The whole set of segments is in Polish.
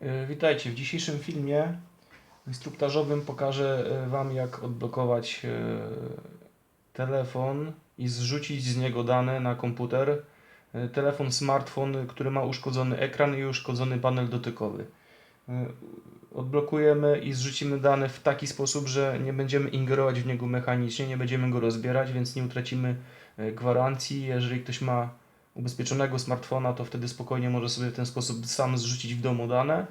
E, Witajcie. W dzisiejszym filmie instruktażowym pokażę e, Wam jak odblokować e, telefon i zrzucić z niego dane na komputer. Telefon, smartfon, który ma uszkodzony ekran i uszkodzony panel dotykowy. Odblokujemy i zrzucimy dane w taki sposób, że nie będziemy ingerować w niego mechanicznie, nie będziemy go rozbierać, więc nie utracimy gwarancji. Jeżeli ktoś ma ubezpieczonego smartfona, to wtedy spokojnie może sobie w ten sposób sam zrzucić w domu dane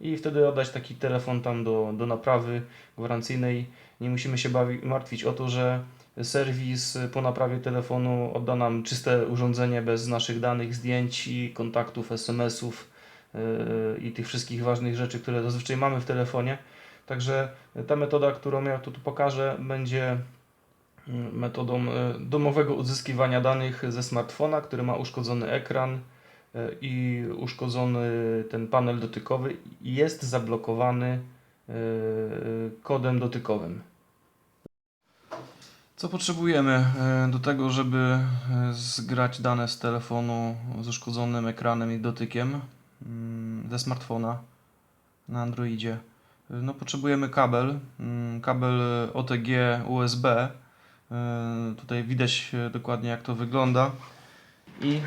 i wtedy oddać taki telefon tam do, do naprawy gwarancyjnej. Nie musimy się bawi, martwić o to, że serwis po naprawie telefonu odda nam czyste urządzenie bez naszych danych, zdjęć kontaktów, SMS-ów yy, i tych wszystkich ważnych rzeczy, które zazwyczaj mamy w telefonie. Także ta metoda, którą ja tu, pokażę, będzie metodą e, domowego odzyskiwania danych ze smartfona, który ma uszkodzony ekran e, i uszkodzony ten panel dotykowy jest zablokowany e, kodem dotykowym. Co potrzebujemy do tego, żeby zgrać dane z telefonu z uszkodzonym ekranem i dotykiem mm, ze smartfona na Androidzie? No, potrzebujemy kabel, mm, kabel OTG USB. E, Tutaj widać e, dokładnie jak to wygląda. I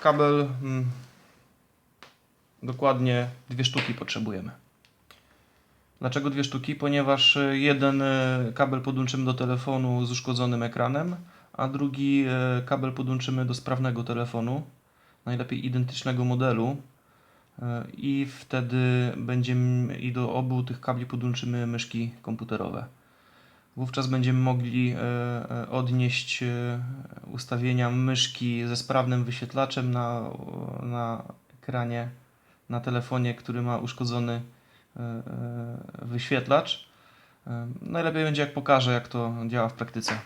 kabel mm, dokładnie dwie sztuki potrzebujemy. Dlaczego dwie sztuki? Ponieważ e, jeden kabel podłączymy do telefonu z uszkodzonym ekranem, a drugi kabel podłączymy do sprawnego telefonu, najlepiej identycznego modelu. I wtedy będziemy i do obu tych kabli podłączymy myszki komputerowe. Wówczas będziemy mogli e, e, odnieść e, ustawienia myszki ze sprawnym wyświetlaczem na, na ekranie, na telefonie, który ma uszkodzony wyświetlacz. Najlepiej będzie jak pokażę, jak to działa w praktyce.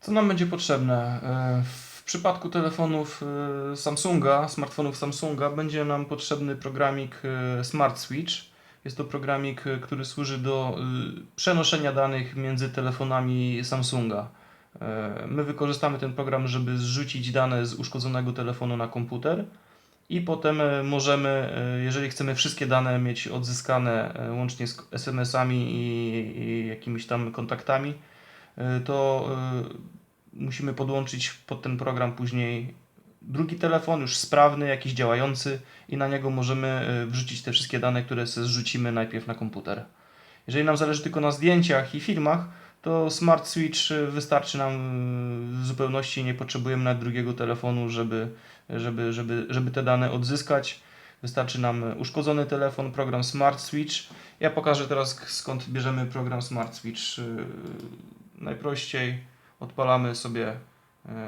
Co nam będzie potrzebne? W przypadku telefonów Samsunga, smartfonów Samsunga, będzie nam potrzebny programik Smart Switch. Jest to programik, e, który służy do e, przenoszenia danych między telefonami Samsunga. E, My wykorzystamy ten program, żeby zrzucić dane z uszkodzonego telefonu na komputer i potem możemy, jeżeli chcemy wszystkie dane mieć odzyskane łącznie z SMS-ami i, jakimiś tam kontaktami, to musimy podłączyć pod ten program później drugi telefon, już sprawny, jakiś działający i na niego możemy e, wrzucić te wszystkie dane, które zrzucimy najpierw na komputer. Jeżeli nam zależy tylko na zdjęciach i filmach, to Smart Switch e, wystarczy nam e, w zupełności, nie potrzebujemy nawet drugiego telefonu, żeby, żeby, żeby, żeby te dane odzyskać. Wystarczy nam uszkodzony telefon, program Smart Switch. Ja pokażę teraz skąd bierzemy program Smart Switch. Najprościej odpalamy sobie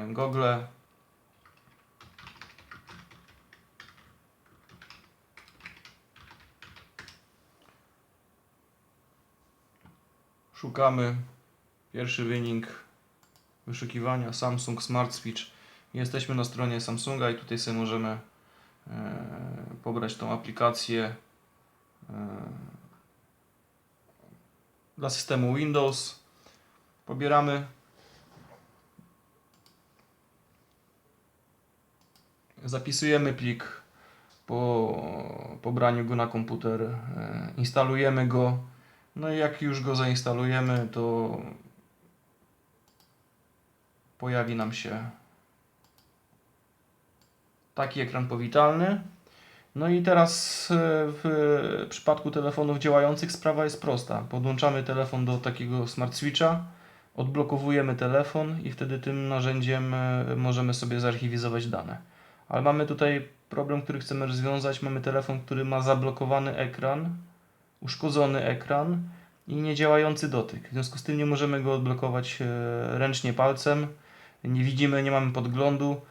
Google. Szukamy pierwszy wynik wyszukiwania Samsung Smart Switch. Jesteśmy na stronie Samsunga i tutaj sobie możemy e, pobrać tą aplikację e, dla systemu Windows. Pobieramy. Zapisujemy plik po pobraniu go na komputer. e, Instalujemy go. No i jak już go zainstalujemy, to pojawi nam się taki ekran powitalny. No i teraz e, w przypadku telefonów działających sprawa jest prosta. Podłączamy telefon do takiego smart switcha, odblokowujemy telefon i wtedy tym narzędziem e, możemy sobie zarchiwizować dane. Ale mamy tutaj problem, który chcemy rozwiązać. Mamy telefon, który ma zablokowany ekran, uszkodzony ekran i niedziałający dotyk. W związku z tym nie możemy go odblokować e, ręcznie palcem. Nie widzimy, nie mamy podglądu.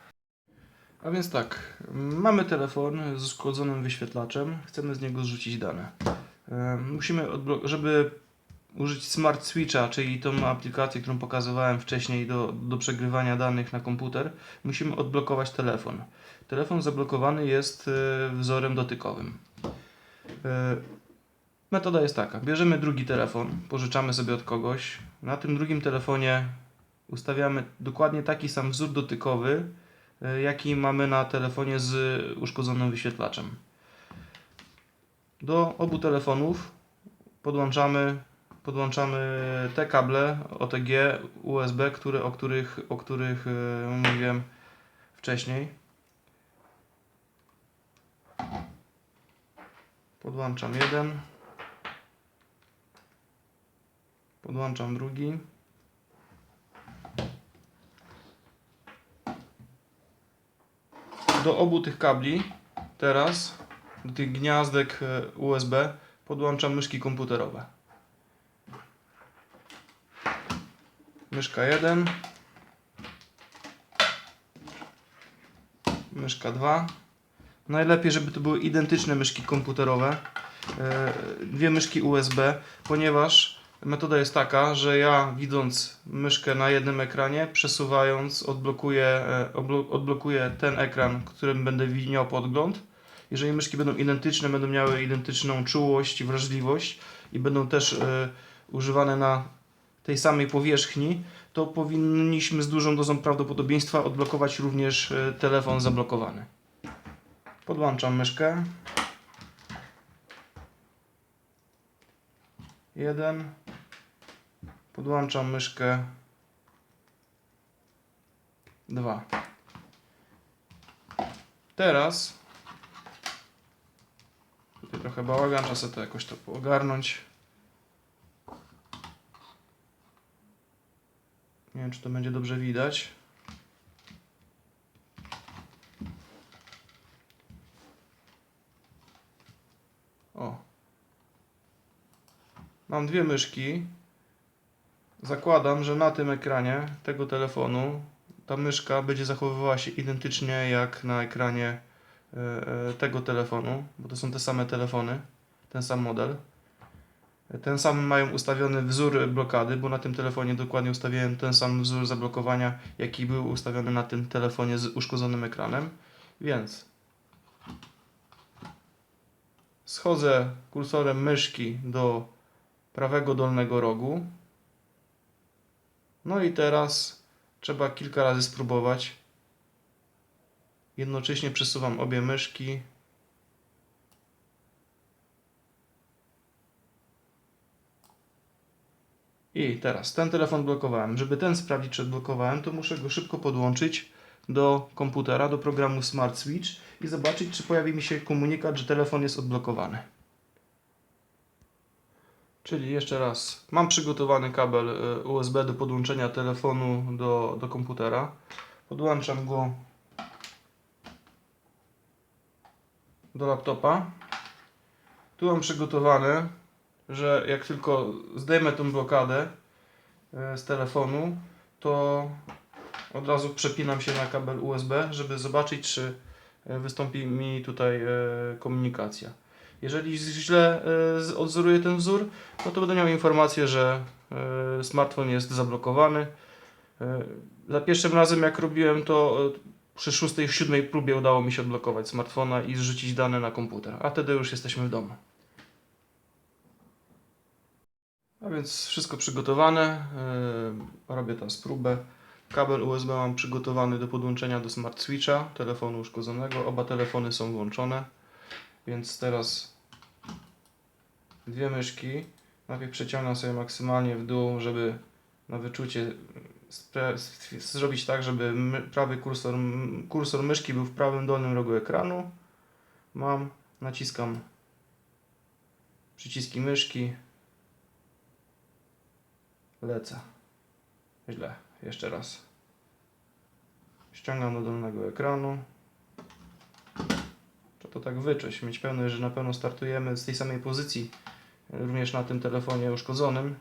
A więc tak, mamy telefon z uszkodzonym wyświetlaczem, chcemy z niego zrzucić dane. E, Musimy, żeby użyć Smart Switcha, czyli tą aplikację, którą pokazywałem wcześniej do, do przegrywania danych na komputer, musimy odblokować telefon. Telefon zablokowany jest e, wzorem dotykowym. E, Metoda jest taka, bierzemy drugi telefon, pożyczamy sobie od kogoś, na tym drugim telefonie ustawiamy dokładnie taki sam wzór dotykowy, y, jaki mamy na telefonie z uszkodzonym wyświetlaczem. Do obu telefonów podłączamy, podłączamy te kable OTG, USB, które, o których, o których y, mówiłem wcześniej. Podłączam jeden. Podłączam drugi. Do obu tych kabli teraz, do tych gniazdek e, USB, podłączam myszki komputerowe. Myszka 1. Myszka 2. Najlepiej, żeby to były identyczne myszki komputerowe. e, Dwie myszki USB, ponieważ metoda jest taka, że ja widząc myszkę na jednym ekranie, przesuwając, odblokuję, e, odblokuję ten ekran, którym będę miał podgląd. Jeżeli myszki będą identyczne, będą miały identyczną czułość i wrażliwość i będą też e, używane na tej samej powierzchni, to powinniśmy z dużą dozą prawdopodobieństwa odblokować również e, telefon zablokowany. Podłączam myszkę. Jeden. Podłączam myszkę. Dwa. Teraz tutaj trochę bałagan, trzeba to jakoś to ogarnąć. Nie wiem, czy to będzie dobrze widać. Mam dwie myszki. Zakładam, że na tym ekranie tego telefonu ta myszka będzie zachowywała się identycznie jak na ekranie e, e, tego telefonu, bo to są te same telefony, ten sam model. Ten sam mają ustawiony wzór blokady, bo na tym telefonie dokładnie ustawiłem ten sam wzór zablokowania, jaki był ustawiony na tym telefonie z uszkodzonym ekranem. Więc schodzę kursorem myszki do prawego dolnego rogu. No i teraz trzeba kilka razy spróbować. Jednocześnie przesuwam obie myszki. I teraz ten telefon blokowałem. Żeby ten sprawdzić, czy odblokowałem, to muszę go szybko podłączyć do komputera, do programu Smart Switch i zobaczyć, czy pojawi mi się komunikat, że telefon jest odblokowany. Czyli jeszcze raz, mam przygotowany kabel e, USB do podłączenia telefonu do, do komputera. Podłączam go do laptopa. Tu mam przygotowane, że jak tylko zdejmę tą blokadę e, z telefonu, to od razu przepinam się na kabel USB, żeby zobaczyć, czy e, wystąpi mi tutaj komunikacja. Jeżeli źle e, odwzoruję ten wzór, no to będę miał informację, że e, smartfon jest zablokowany. E, Za pierwszym razem jak robiłem to przy 6-7 próbie udało mi się odblokować smartfona i zrzucić dane na komputer, a wtedy już jesteśmy w domu. A więc wszystko przygotowane. Robię teraz próbę. Kabel USB mam przygotowany do podłączenia do Smart Switcha, telefonu uszkodzonego. Oba telefony są włączone. Więc teraz dwie myszki. Najpierw przeciągam sobie maksymalnie w dół, żeby na wyczucie zrobić tak, żeby prawy kursor, kursor myszki był w prawym dolnym rogu ekranu. Mam, naciskam przyciski myszki. Lecę. Źle. Jeszcze raz. Ściągam do dolnego ekranu. Trzeba to tak wyczuć, mieć pewność, że na pewno startujemy z tej samej pozycji, również na tym telefonie uszkodzonym.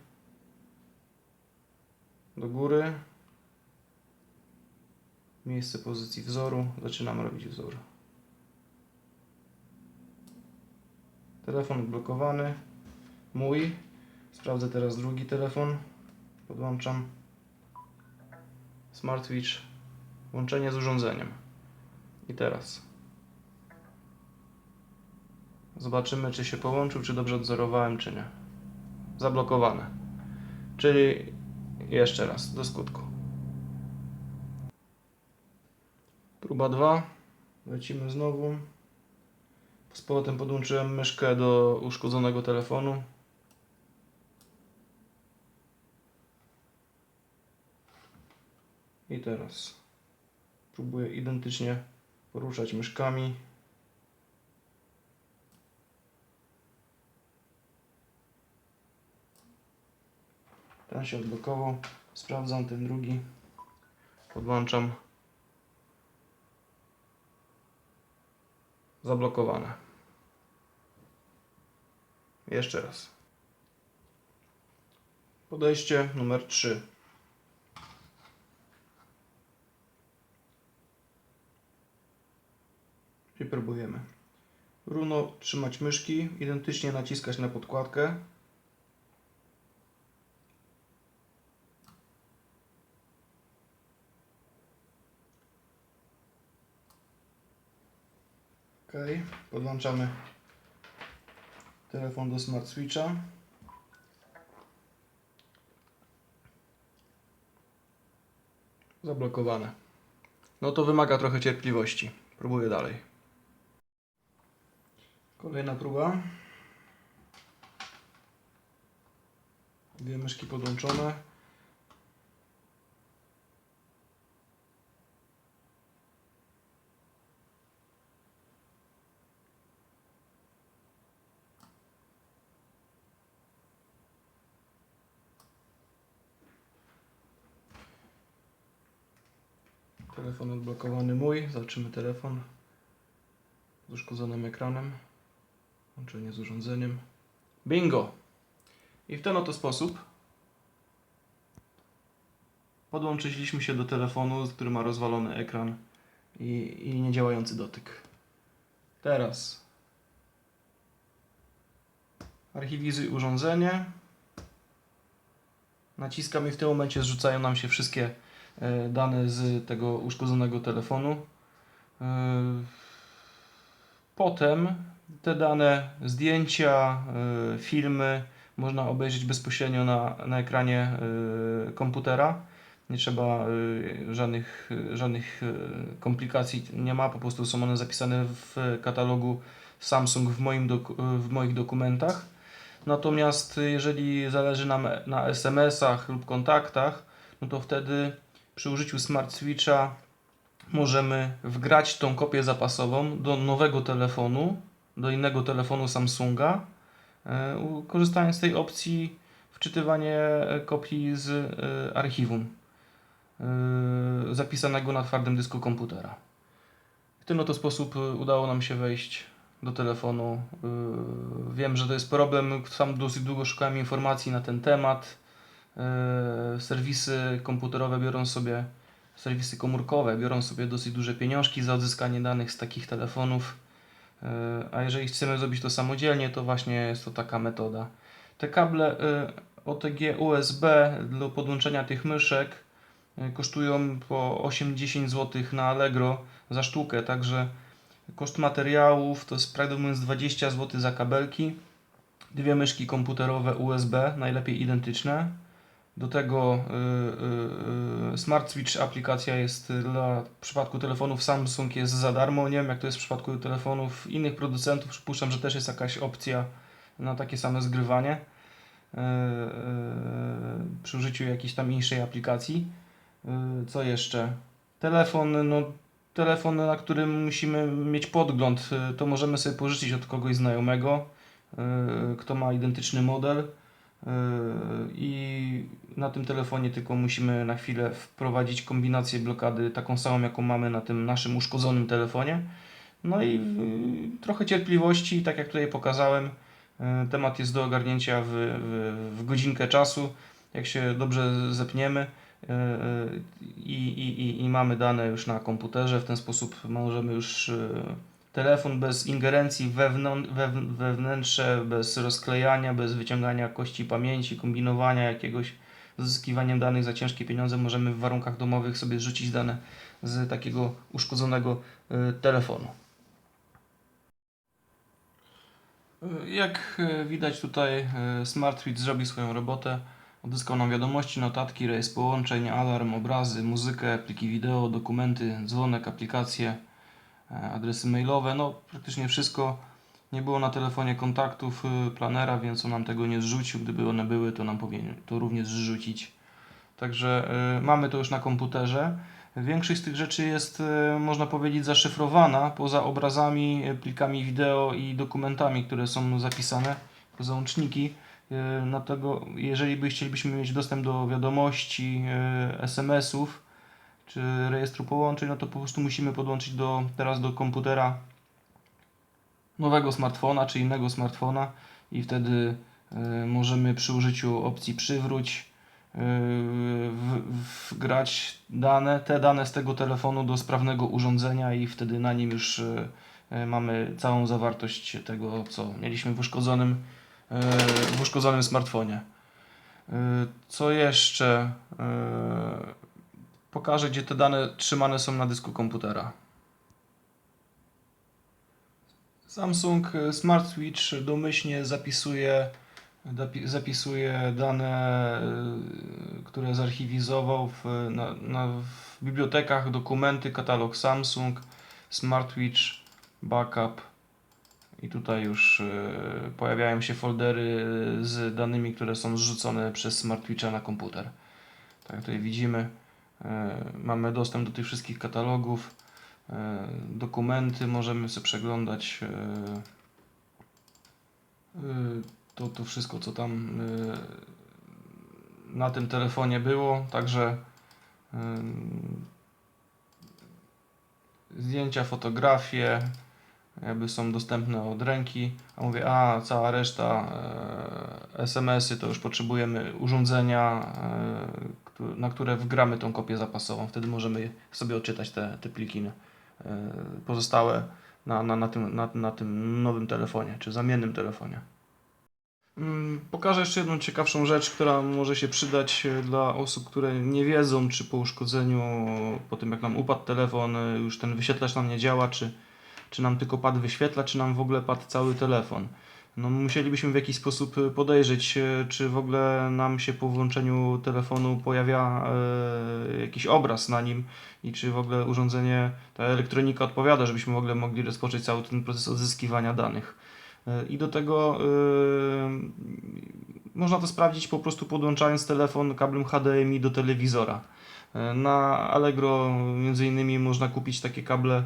Do góry. Miejsce pozycji wzoru. Zaczynam robić wzór. Telefon odblokowany. Mój. Sprawdzę teraz drugi telefon. Podłączam Smart Switch. Łączenie z urządzeniem. I teraz. Zobaczymy, czy się połączył, czy dobrze odzorowałem, czy nie. Zablokowane. Czyli jeszcze raz, do skutku. Próba 2. Lecimy znowu. Z powrotem podłączyłem myszkę do uszkodzonego telefonu. I teraz próbuję identycznie poruszać myszkami. Ten się odblokował. Sprawdzam ten drugi. Podłączam. Zablokowane. Jeszcze raz. Podejście numer 3. I próbujemy. Równo trzymać myszki, identycznie naciskać na podkładkę. Ok, podłączamy telefon do Smart Switcha. Zablokowane. No to wymaga trochę cierpliwości. Próbuję dalej. Kolejna próba. Dwie myszki podłączone. Telefon odblokowany mój. Zobaczymy telefon z uszkodzonym ekranem. Łączenie z urządzeniem. Bingo! I w ten oto sposób podłączyliśmy się do telefonu, który ma rozwalony ekran i, i niedziałający dotyk. Teraz archiwizuj urządzenie. Naciskam i w tym momencie zrzucają nam się wszystkie dane z tego uszkodzonego telefonu. E, Potem te dane, zdjęcia, y, filmy można obejrzeć bezpośrednio na, na ekranie komputera. Nie trzeba żadnych, żadnych komplikacji, nie ma, po prostu są one zapisane w katalogu Samsung w, moim doku- w moich dokumentach. Natomiast jeżeli zależy nam na SMS-ach lub kontaktach, no to wtedy przy użyciu Smart Switcha możemy wgrać tą kopię zapasową do nowego telefonu, do innego telefonu Samsunga, e, korzystając z tej opcji wczytywanie kopii z e, archiwum e, zapisanego na twardym dysku komputera. W ten oto sposób udało nam się wejść do telefonu. Wiem, że to jest problem, sam dosyć długo szukałem informacji na ten temat. E, Serwisy komputerowe biorą sobie serwisy komórkowe biorą sobie dosyć duże pieniążki za odzyskanie danych z takich telefonów. E, A jeżeli chcemy zrobić to samodzielnie, to właśnie jest to taka metoda. Te kable e, OTG USB do podłączenia tych myszek kosztują po 8-10 zł na Allegro za sztukę, także koszt materiałów to jest prawdę mówiąc 20 zł za kabelki. Dwie myszki komputerowe USB, najlepiej identyczne. Do tego y, y, y, Smart Switch aplikacja jest dla w przypadku telefonów Samsung jest za darmo. Nie wiem jak to jest w przypadku telefonów innych producentów. Przypuszczam, że też jest jakaś opcja na takie same zgrywanie przy użyciu jakiejś tam inszej aplikacji. Co jeszcze? Telefon, no telefon, na którym musimy mieć podgląd, to możemy sobie pożyczyć od kogoś znajomego, kto ma identyczny model. Yy, i na tym telefonie tylko musimy na chwilę wprowadzić kombinację blokady taką samą, jaką mamy na tym naszym uszkodzonym telefonie. No i yy, trochę cierpliwości, tak jak tutaj pokazałem. Yy, Temat jest do ogarnięcia w, w, w godzinkę czasu, jak się dobrze zepniemy i, i, i, i mamy dane już na komputerze. W ten sposób możemy już telefon bez ingerencji wewnątrz, wewn- wewnętrzne, bez rozklejania, bez wyciągania kości pamięci, kombinowania jakiegoś z zyskiwaniem danych za ciężkie pieniądze, możemy w warunkach domowych sobie zrzucić dane z takiego uszkodzonego y, telefonu. Y, Jak y, widać tutaj Smart Switch zrobi swoją robotę. Odzyskał nam wiadomości, notatki, rejestr połączeń, alarm, obrazy, muzykę, pliki wideo, dokumenty, dzwonek, aplikacje, adresy mailowe, no praktycznie wszystko. Nie było na telefonie kontaktów y, planera, więc on nam tego nie zrzucił. Gdyby one były, to nam powinien to również zrzucić. Także y, mamy to już na komputerze. Większość z tych rzeczy jest, y, można powiedzieć, zaszyfrowana poza obrazami, plikami wideo i dokumentami, które są zapisane, załączniki. Dlatego, jeżeli by chcielibyśmy mieć dostęp do wiadomości, SMS-ów czy rejestru połączeń, no to po prostu musimy podłączyć do, teraz do komputera nowego smartfona czy innego smartfona i wtedy y, możemy przy użyciu opcji przywróć y, wgrać dane, te dane z tego telefonu do sprawnego urządzenia i wtedy na nim już y, y, mamy całą zawartość tego, co mieliśmy w uszkodzonym, w uszkodzonym smartfonie. Co jeszcze? Pokażę, gdzie te dane trzymane są na dysku komputera. Samsung y, Smart Switch domyślnie zapisuje, zapisuje dane, y, które zarchiwizował w, na, na, w bibliotekach, dokumenty, katalog Samsung, Smart Switch, backup. I tutaj już y, pojawiają się foldery z danymi, które są zrzucone przez Smart Switcha na komputer. Tak tutaj widzimy, y, mamy dostęp do tych wszystkich katalogów. E, dokumenty możemy sobie przeglądać e, e, to, to wszystko co tam e, na tym telefonie było także e, zdjęcia, fotografie jakby są dostępne od ręki a mówię, a cała reszta e, SMS-y to już potrzebujemy urządzenia e, na które wgramy tą kopię zapasową wtedy możemy sobie odczytać te, te pliki e, pozostałe na, na, na, tym, na, na tym nowym telefonie, czy zamiennym telefonie. Mm, Pokażę jeszcze jedną ciekawszą rzecz, która może się przydać e, dla osób, które nie wiedzą, czy po uszkodzeniu, po tym jak nam upadł telefon, już ten wyświetlacz nam nie działa, czy, czy nam tylko padł wyświetlacz, czy nam w ogóle padł cały telefon. No, musielibyśmy w jakiś sposób e, podejrzeć, e, czy w ogóle nam się po włączeniu telefonu pojawia e, jakiś obraz na nim i czy w ogóle urządzenie, ta elektronika odpowiada, żebyśmy w ogóle mogli rozpocząć cały ten proces odzyskiwania danych. I do tego można to sprawdzić po prostu podłączając telefon kablem HDMI do telewizora. Na Allegro między innymi można kupić takie kable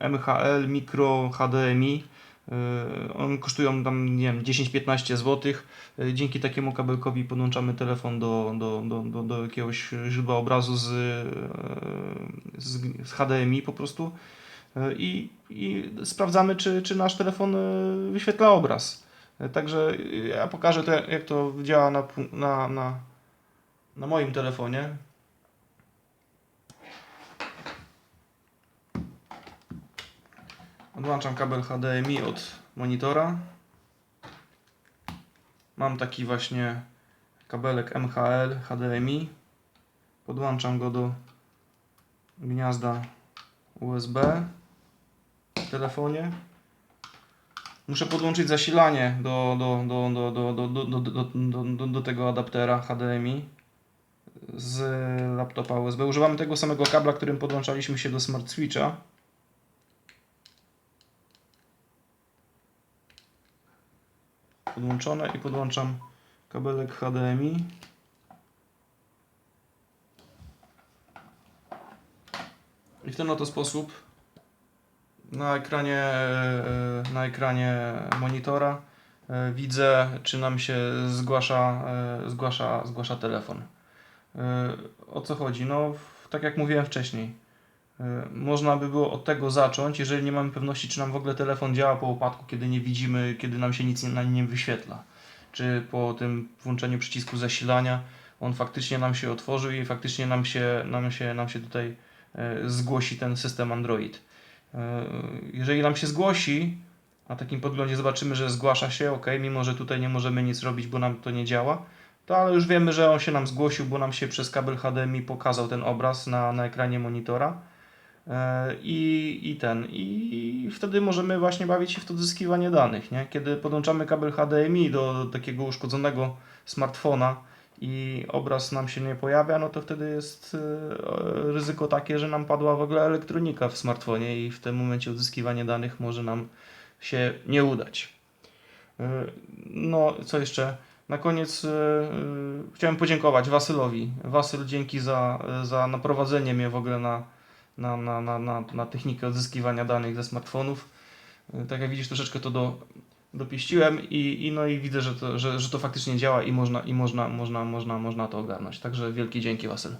MHL, mikro, HDMI. E, One kosztują tam, nie wiem, 10-15 zł. E, Dzięki takiemu kabelkowi podłączamy telefon do, do, do, do, do jakiegoś źródła obrazu z, e, z, z HDMI po prostu i, i sprawdzamy, czy, czy nasz telefon wyświetla obraz. Także ja pokażę to, jak to działa na, na, na, na moim telefonie. Odłączam kabel HDMI od monitora. Mam taki właśnie kabelek MHL HDMI. Podłączam go do gniazda USB w telefonie. Muszę podłączyć zasilanie do, do, do, do, do, do, do, do, do, do, do tego adaptera HDMI z laptopa USB. Używamy tego samego kabla, którym podłączaliśmy się do Smart Switcha. Podłączone i podłączam kabelek HDMI. I w ten oto sposób na ekranie, e, na ekranie monitora e, widzę, czy nam się zgłasza, e, zgłasza, zgłasza telefon. O co chodzi? No, tak jak mówiłem wcześniej, można by było od tego zacząć, jeżeli nie mamy pewności, czy nam w ogóle telefon działa po upadku, kiedy nie widzimy, kiedy nam się nic na nim wyświetla. Czy po tym włączeniu przycisku zasilania on faktycznie nam się otworzył i faktycznie nam się, nam się, nam się tutaj e, zgłosi ten system Android. E, Jeżeli nam się zgłosi, na takim podglądzie zobaczymy, że zgłasza się, ok, mimo że tutaj nie możemy nic robić, bo nam to nie działa, to ale już wiemy, że on się nam zgłosił, bo nam się przez kabel HDMI pokazał ten obraz na, na ekranie monitora. E, I, I ten, i wtedy możemy właśnie bawić się w to odzyskiwanie danych, nie? Kiedy podłączamy kabel HDMI do takiego uszkodzonego smartfona i obraz nam się nie pojawia, no to wtedy jest e, ryzyko takie, że nam padła w ogóle elektronika w smartfonie i w tym momencie odzyskiwanie danych może nam się nie udać. E, No, co jeszcze? Na koniec e, chciałem podziękować Wasylowi. Wasyl, dzięki za, za naprowadzenie mnie w ogóle na, na, na, na, na, na technikę odzyskiwania danych ze smartfonów. E, Tak jak widzisz, troszeczkę to do, dopieściłem i, i, no i widzę, że to, że, że to faktycznie działa i można, i można, można, można, można to ogarnąć. Także wielkie dzięki Wasyl.